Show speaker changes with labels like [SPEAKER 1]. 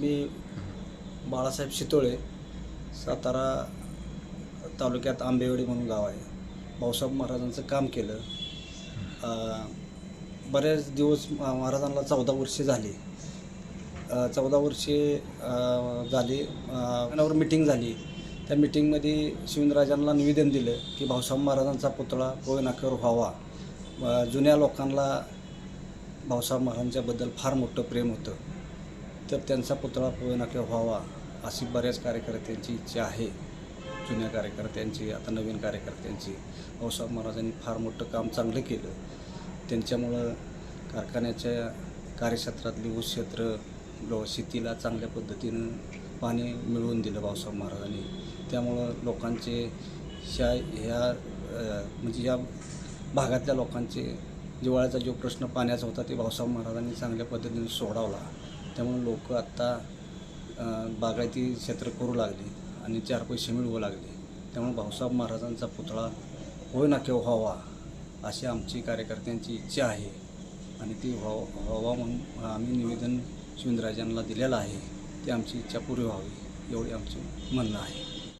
[SPEAKER 1] मी बाळासाहेब शितोळे सातारा तालुक्यात आंबेवाडी म्हणून गाव आहे. भाऊसाहेब महाराजांचं काम केलं. बऱ्याच बरेच दिवस महाराजांना चौदा वर्षे झाली. चौदा वर्षे झाली. वर मिटिंग झाली. त्या मिटिंगमध्ये शिवराजांना निवेदन दिलं की भाऊसाहेब महाराजांचा पुतळा कोयनाकर व्हावा. जुन्या लोकांना भाऊसाहेब महाराजांच्याबद्दल फार मोठं प्रेम होतं. तर त्यांचा पुतळा पोय व्हावा अशी बऱ्याच कार्यकर्त्यांची इच्छा आहे. जुन्या कार्यकर्त्यांची आता नवीन कार्यकर्त्यांची. भाऊसाहेब महाराजांनी फार मोठं काम चांगलं केलं. त्यांच्यामुळं कारखान्याच्या कार्यक्षेत्रातली ऊस क्षेत्र लो शेतीला चांगल्या पद्धतीनं पाणी मिळवून दिलं भाऊसाहेब महाराजांनी. त्यामुळं लोकांचे ह्या ह्या म्हणजे या भागातल्या लोकांचे जिवाळ्याचा जो प्रश्न पाण्याचा होता ते भाऊसाहेब महाराजांनी चांगल्या पद्धतीने सोडवला. त्यामुळे लोक आत्ता बागायती क्षेत्र करू लागले आणि चार पैसे मिळवू लागले. त्यामुळे भाऊसाहेब महाराजांचा पुतळा होय ना केव्हा व्हावा अशी आमची कार्यकर्त्यांची इच्छा आहे. आणि ती व्हाव व्हावा म्हणून आम्ही निवेदन शिवराजांना दिलेलं आहे. ती आमची इच्छा पुरी व्हावी एवढी आमचं म्हणणं आहे.